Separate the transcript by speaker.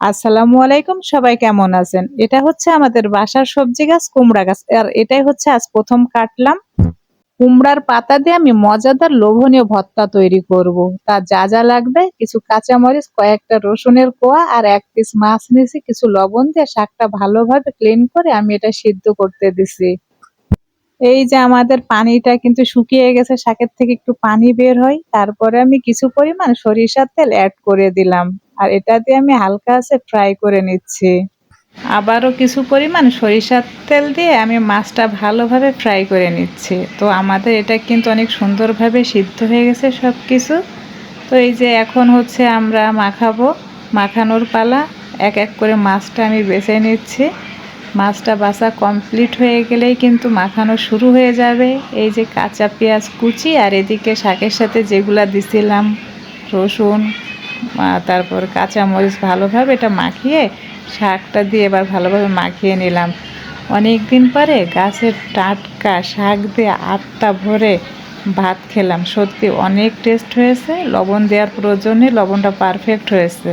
Speaker 1: আসসালামু আলাইকুম, সবাই কেমন আছেন? এটা হচ্ছে আমাদের বাসার সবজি গাছ, কুমড়া গাছ, আর এটাই হচ্ছে আজ প্রথম কাটলাম। কুমড়ার পাতা দিয়ে আমি মজাদার লোভনীয় ভর্তা তৈরি করব। তা যা যা লাগবে, কিছু কাঁচামরিচ, কয়েকটা রসুনের কোয়া, আর এক পিস মাছ নিয়েছি, কিছু লবণ দিয়ে শাকটা ভালোভাবে ক্লিন করে আমি এটা সিদ্ধ করতে দিছি। এই যে আমাদের পানিটা কিন্তু শুকিয়ে গেছে, শাকের থেকে একটু পানি বের হয়, তারপরে আমি কিছু পরিমাণ সরিষার তেল অ্যাড করে দিলাম। আর এটা দিয়ে আমি হালকা আছে ফ্রাই করে নিচ্ছি। আবারও কিছু পরিমাণ সরিষার তেল দিয়ে আমি মাছটা ভালোভাবে ফ্রাই করে নিচ্ছি। তো আমাদের এটা কিন্তু অনেক সুন্দরভাবে সিদ্ধ হয়ে গেছে সব কিছু তো এই যে এখন হচ্ছে আমরা মাখাবো, মাখানোর পালা, এক এক করে মাছটা আমি বেছে নিচ্ছি। মাছটা বাসা কমপ্লিট হয়ে গেলেই কিন্তু মাখানো শুরু হয়ে যাবে। এই যে কাঁচা পেঁয়াজ কুচি আর এদিকে শাকের সাথে যেগুলা দিছিলাম, রসুন তারপর কাঁচামরিচ ভালোভাবে এটা মাখিয়ে শাকটা দিয়ে এবার ভালোভাবে মাখিয়ে নিলাম। অনেক দিন পরে গাছের টাটকা শাক দিয়ে আটটা ভরে ভাত খেলাম। সত্যি অনেক টেস্ট হয়েছে। লবণ দেওয়ার প্রয়োজনে লবণটা পারফেক্ট হয়েছে।